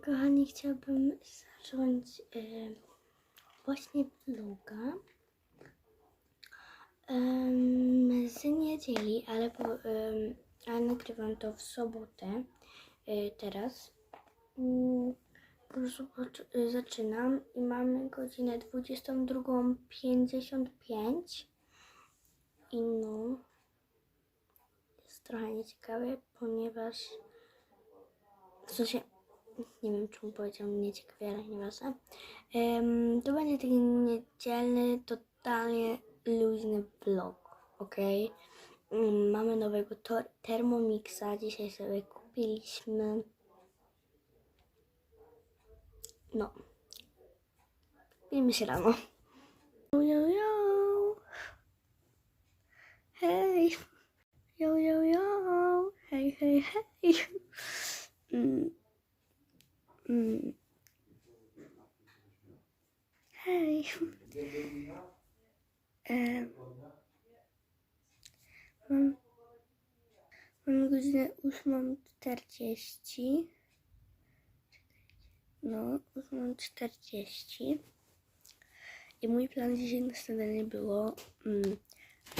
Kochani, chciałabym zacząć e, właśnie vloga em, z niedzieli, ale, po, em, ale nagrywam to w sobotę e, teraz. Mm, Po prostu e, zaczynam i mamy godzinę 22.55 i no jest trochę nieciekawe, ponieważ w sensie nie wiem, czemu powiedział mnie ciekawie, ale nieważne. Um, to będzie taki niedzielny, totalnie luźny vlog, ok? Mm, mamy nowego Thermomixa, dzisiaj sobie kupiliśmy. No. Widzimy się rano. Yo, yo, yo. Hej. Yo, yo, yo. Hej, hej, hej. Mm. Mm. Hej. E, mam, mam godzinę 8.40. No, 8.40. I mój plan dzisiaj na śniadanie było mm,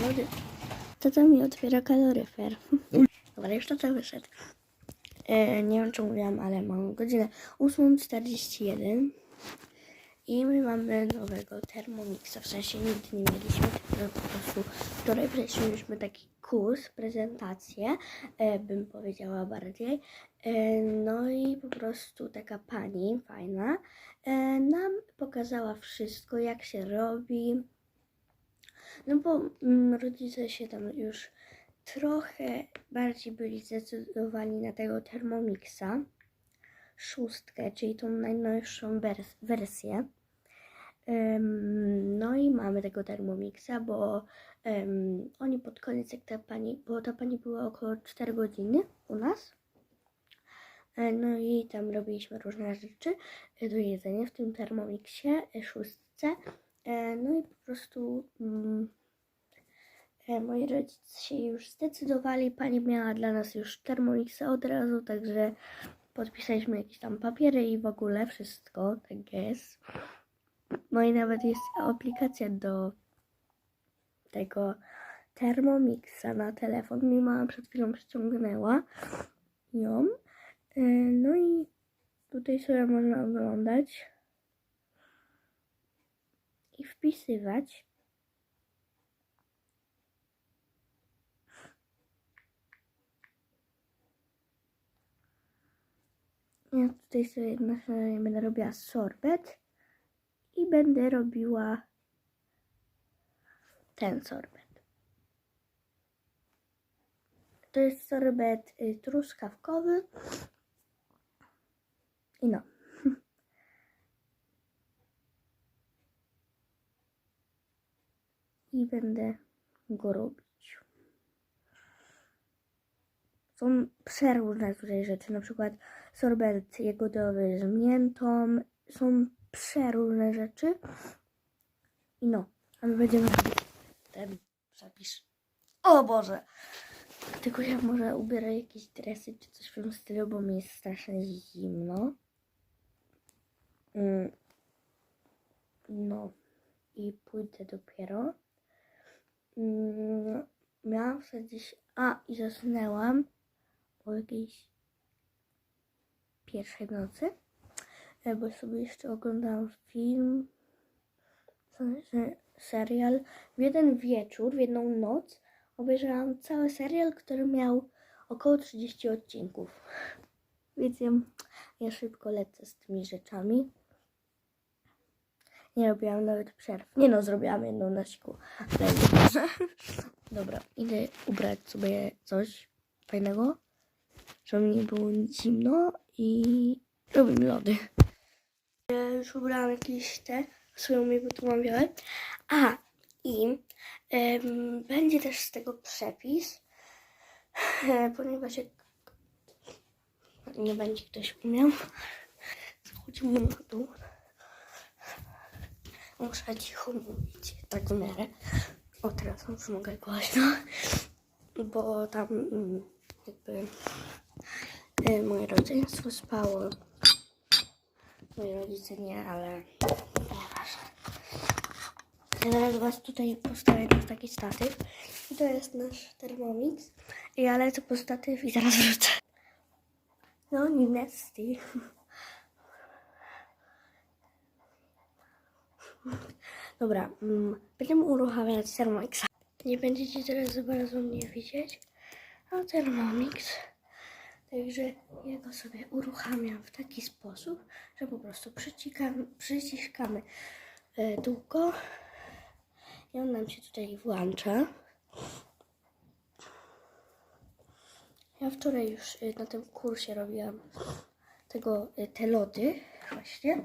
lody. Tata mi otwiera kaloryfer. Dobra, już tata wyszedł. E, nie wiem, czy mówiłam, ale mam godzinę 8.41 i my mamy nowego Thermomixa. W sensie nigdy nie mieliśmy, po prostu wczoraj przeszliśmy taki kurs, prezentację, e, bym powiedziała bardziej. E, no i po prostu taka pani fajna nam pokazała wszystko, jak się robi. No bo mm, rodzice się tam już trochę bardziej byli zdecydowani na tego Thermomixa szóstkę, czyli tą najnowszą wers- wersję. No i mamy tego Thermomixa, bo oni pod koniec, jak ta pani, bo ta pani była około 4 godziny u nas. E, No i tam robiliśmy różne rzeczy e, do jedzenia w tym Thermomixie e, szóstce. No i po prostu mm, Moi rodzice się już zdecydowali. Pani miała dla nas już Thermomixa od razu, także podpisaliśmy jakieś tam papiery i w ogóle wszystko, tak jest. No i nawet jest aplikacja do tego Thermomixa na telefon. Mi mama przed chwilą przyciągnęła ją. E, No i tutaj sobie można oglądać i wpisywać. Ja tutaj sobie na będę robiła sorbet i będę robiła ten sorbet. To jest sorbet y, truskawkowy. I no. I będę go robić. Są przeróżne tutaj rzeczy, na przykład sorbet jagodowy z miętą. Są przeróżne rzeczy. I no, a my będziemy robić ten przepis. O Boże! Tylko ja może ubiorę jakieś dresy czy coś w tym stylu, bo mi jest strasznie zimno. Mm. No i pójdę dopiero. Mm. Miałam sobie dziś... A, i zasnęłam o jakiejś pierwszej nocy, e, bo sobie jeszcze oglądałam film, serial. W jeden wieczór, w jedną noc obejrzałam cały serial, który miał około 30 odcinków. Więc ja, szybko lecę z tymi rzeczami. Nie robiłam nawet przerw. Nie no, zrobiłam jedną na siku. Dobra, idę ubrać sobie coś fajnego, żeby mi nie było zimno i robimy lody. Już ubrałam jakieś te swoją mi tu mam białe. A, i em, będzie też z tego przepis, ponieważ jak nie będzie ktoś umiał, schodzimy na dół. Muszę cicho mówić, tak w miarę. O, teraz już mogę głośno, bo tam mm, jakby moje rodzeństwo spało Moi rodzice nie, ale nieważne. Zaraz was tutaj postawię na taki statyw. I to jest nasz Thermomix. I ja lecę po statyw i zaraz wrócę. No, nie nasty. Dobra, mm, będziemy uruchamiać Thermomixa. Nie będziecie teraz za bardzo mnie widzieć. A Thermomix. Także ja go sobie uruchamiam w taki sposób, że po prostu przyciskamy, e, długo i on nam się tutaj włącza. Ja wczoraj już e, na tym kursie robiłam tego, e, te lody właśnie.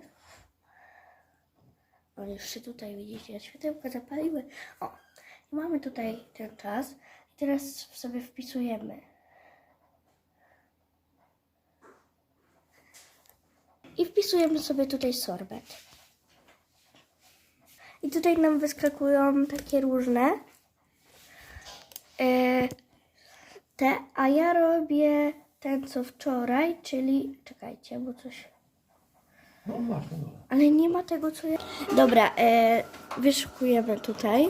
O, już się tutaj widzicie, światełka zapaliły. O, i mamy tutaj ten czas. I teraz sobie wpisujemy. I wpisujemy sobie tutaj sorbet. I tutaj nam wyskakują takie różne e, te, a ja robię ten co wczoraj, czyli czekajcie, bo coś No masz ale nie ma tego, co ja. Dobra, e, wyszukujemy tutaj.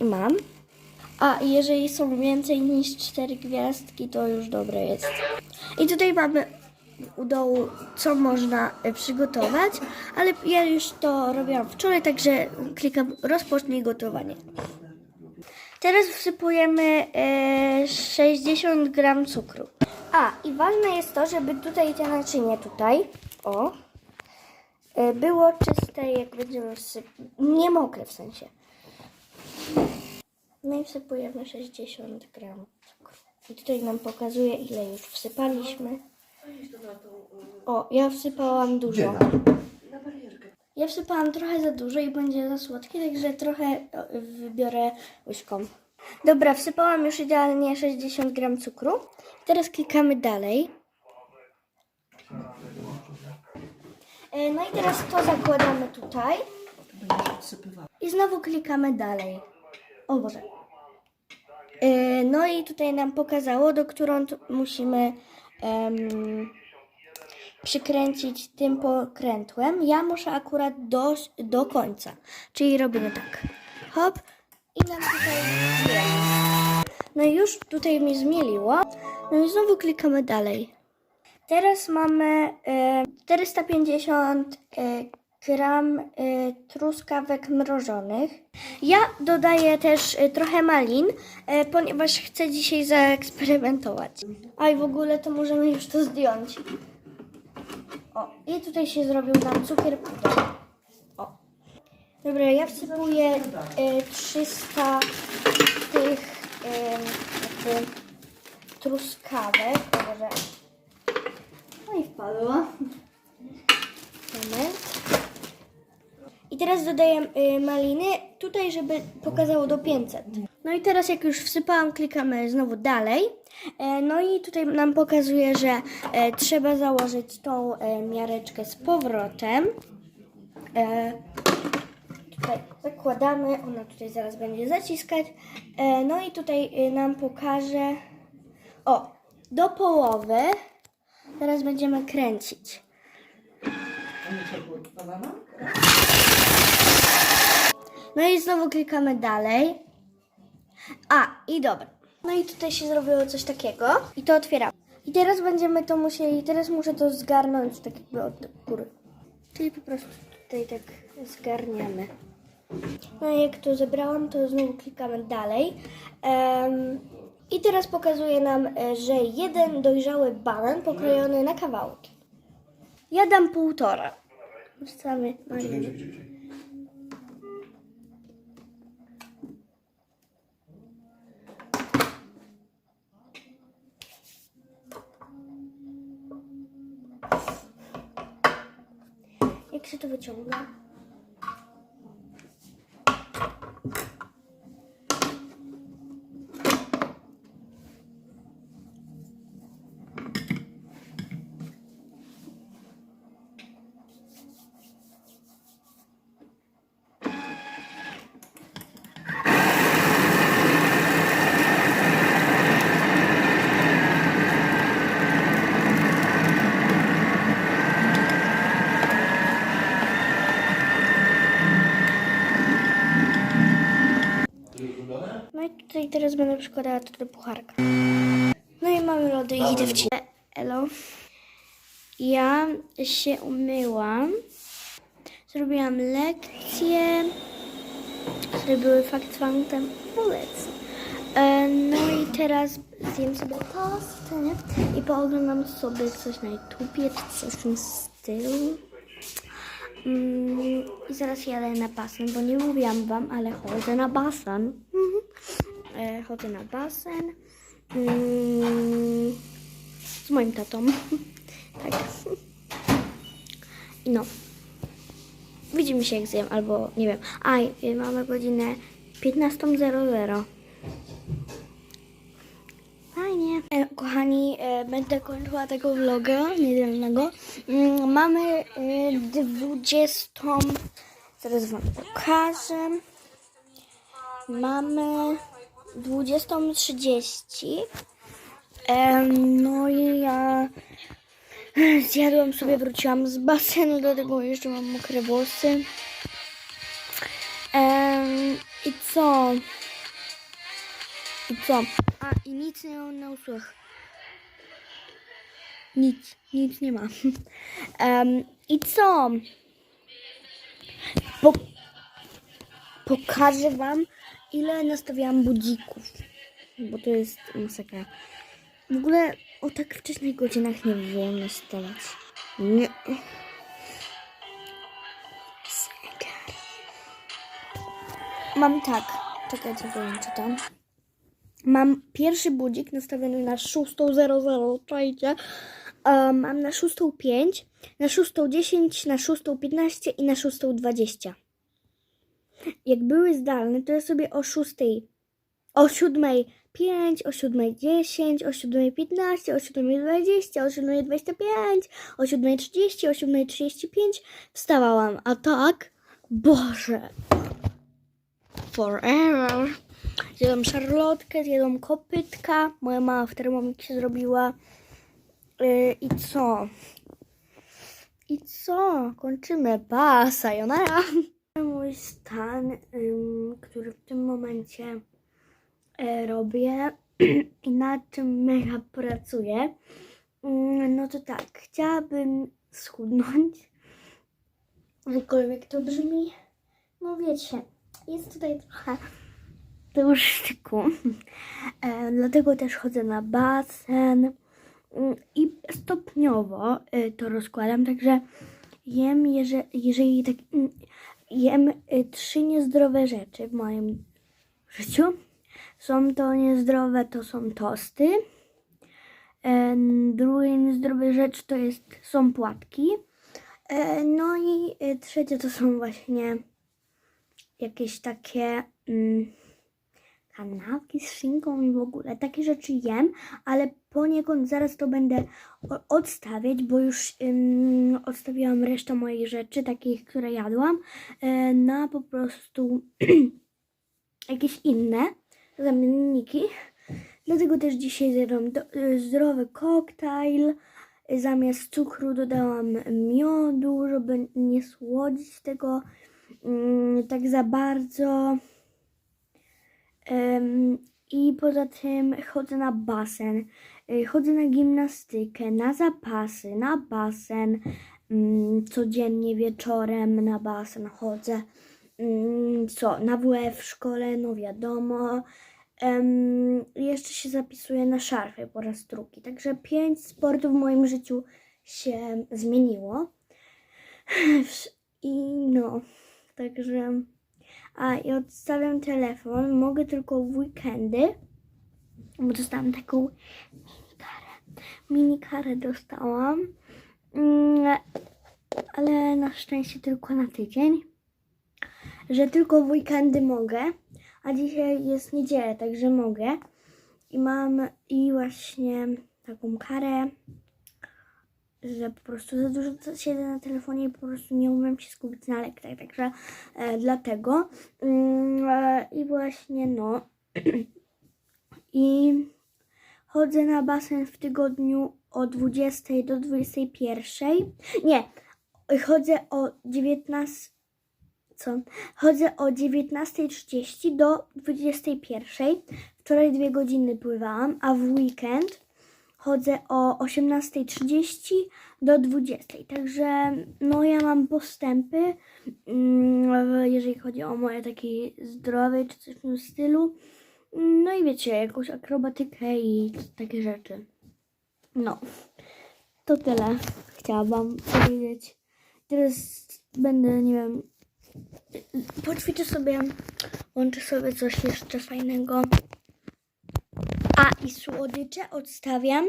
I mam. A jeżeli są więcej niż cztery gwiazdki, to już dobre jest. I tutaj mamy u dołu, co można e, przygotować, ale ja już to robiłam wczoraj, także klikam rozpocznij gotowanie. Teraz wsypujemy e, 60 gram cukru. A, i ważne jest to, żeby tutaj te naczynie tutaj, o, e, było czyste, jak będziemy wsypać. Nie mokre w sensie. No i wsypujemy 60 gram cukru. I tutaj nam pokazuje, ile już wsypaliśmy. O, ja wsypałam dużo. Ja wsypałam trochę za dużo i będzie za słodkie, także trochę wybiorę łyżką. Dobra, wsypałam już idealnie 60 gram cukru. Teraz klikamy dalej. E, No i teraz to zakładamy tutaj. I znowu klikamy dalej. O Boże. E, No i tutaj nam pokazało, do którą musimy przykręcić tym pokrętłem. Ja muszę akurat do, do końca. Czyli robimy tak. Hop. I nam tutaj. No i już tutaj mi zmieliło. No i znowu klikamy dalej. Teraz mamy e, 450 e, gram e, truskawek mrożonych. Ja dodaję też e, trochę malin, e, ponieważ chcę dzisiaj zaeksperymentować. A i w ogóle to możemy już to zdjąć. O, i tutaj się zrobił nam cukier puder. O. Dobra, ja wsypuję e, 300 tych jakby truskawek. O Boże. No i wpadła. Moment. I teraz dodaję y, maliny tutaj, żeby pokazało do 500. No i teraz jak już wsypałam, klikamy znowu dalej. E, no i tutaj nam pokazuje, że e, trzeba założyć tą e, miareczkę z powrotem. E, tutaj zakładamy, ona tutaj zaraz będzie zaciskać. E, no i tutaj y, nam pokaże, o, do połowy. Teraz będziemy kręcić. No i znowu klikamy dalej. A, i dobra. No i tutaj się zrobiło coś takiego. I to otwieramy. I teraz będziemy to musieli, teraz muszę to zgarnąć tak jakby od góry. Czyli po prostu tutaj tak zgarniamy. No i jak to zebrałam, to znowu klikamy dalej. Em, I teraz pokazuje nam, e, że jeden dojrzały banan pokrojony na kawałki. Ja dam półtora. Wrzucamy. Jak się to wyciąga? Będę przykładała to do pucharka. No i mamy lody i idę w Elo. Ja się umyłam. Zrobiłam lekcje, które były fakt fantem polecam. E, No i teraz zjem sobie pastę i pooglądam sobie coś na YouTubie czy coś w tym stylu. Mm, I zaraz jadę na basen, bo nie mówiłam wam, ale chodzę na basen. Mhm. E, chodzę na basen. Mm, z moim tatą. tak. No. Widzimy się jak zjem, albo nie wiem. Aj, mamy godzinę 15.00. Fajnie. E, kochani, e, będę kończyła tego vloga niedzielnego. Mm, mamy e, 20. Zaraz wam pokażę. Mamy 20.30. E, no i ja zjadłam sobie, wróciłam z basenu, do tego jeszcze mam mokre włosy. I co? I co? A, i nic nie mam na usłach. Nic, nic nie ma. Em, I co? Po, pokażę wam, ile nastawiałam budzików. Bo to jest masakra. W ogóle o tak wczesnych godzinach nie wolno wstawać. Nie. Mam tak. Czekajcie, wyłączę tam. Mam pierwszy budzik nastawiony na 6.00, czajcie. Um, mam na 6.05, na 6.10, na 6.15 i na 6.20. Jak były zdalne, to ja sobie o 6, o 7.05, o 7.10, o 7.15, o 7.20, o 7.25, o 7.30, o 7.35 wstawałam. A tak, Boże, forever. Zjadłam szarlotkę, zjadłam kopytka. Moja mama w termomiksie zrobiła. Yy, I co? I co? Kończymy. Pa, sayonara. Mój stan, który w tym momencie e, robię i nad czym mega pracuję, Ym, no to tak, chciałabym schudnąć. Jakkolwiek to brzmi, no wiecie, jest tutaj trochę tłuszczyku. E, dlatego też chodzę na basen Mm, i stopniowo e, to rozkładam, także jem, jeżeli, jeżeli tak, mm, jem e, trzy niezdrowe rzeczy w moim życiu. Są to niezdrowe, to są tosty. E, drugie niezdrowe rzecz to jest, są płatki. E, no i e, trzecie to są właśnie jakieś takie mm, kanapki z szynką i w ogóle takie rzeczy jem, ale poniekąd zaraz to będę odstawiać, bo już ym, odstawiłam resztę moich rzeczy, takich, które jadłam, e, na po prostu jakieś inne zamienniki. Dlatego też dzisiaj zjadłam e, zdrowy koktajl. Zamiast cukru dodałam miodu, żeby nie słodzić tego mm, tak za bardzo. I poza tym chodzę na basen, y, chodzę na gimnastykę, na zapasy, na basen. mm, Codziennie wieczorem na basen chodzę. Mm, Co, na WF w szkole, no wiadomo. Jeszcze się zapisuję na szarfy po raz drugi. Także pięć sportów w moim życiu się zmieniło. I no, także. A i odstawiam telefon. Mogę tylko w weekendy, bo dostałam taką minikarę. Minikarę dostałam, Mm, ale na szczęście tylko na tydzień. Że tylko w weekendy mogę, a dzisiaj jest niedziela, także mogę. I mam i właśnie taką karę, że po prostu za dużo siedzę na telefonie i po prostu nie umiem się skupić na lekcjach, także e, dlatego. Mm, e, I właśnie no. I chodzę na basen w tygodniu o 20 do 21. Nie, chodzę o 19. co? Chodzę o 19.30 do 21.00. Wczoraj dwie godziny pływałam, a w weekend chodzę o 18.30 do 20.00. Także no ja mam postępy, mm, jeżeli chodzi o moje takie zdrowie czy coś w tym stylu. No i wiecie, jakąś akrobatykę i takie rzeczy. No, to tyle chciałam wam powiedzieć. Teraz będę, nie wiem, poćwiczę sobie, łączę sobie coś jeszcze fajnego. A i słodycze odstawiam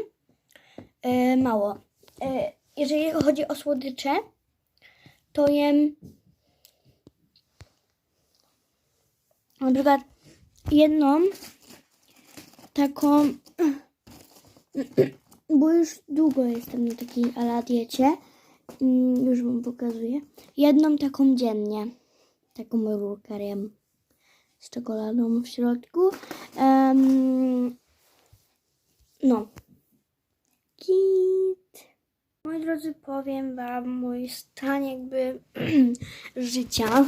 e, mało. E, jeżeli chodzi o słodycze, to jem na przykład jedną taką, bo już długo jestem na takiej ala diecie, Mm, już wam pokazuję, jedną taką dziennie, taką rurkę z czekoladą w środku. Em, no. Kit. Moi drodzy, powiem wam mój stan jakby życia.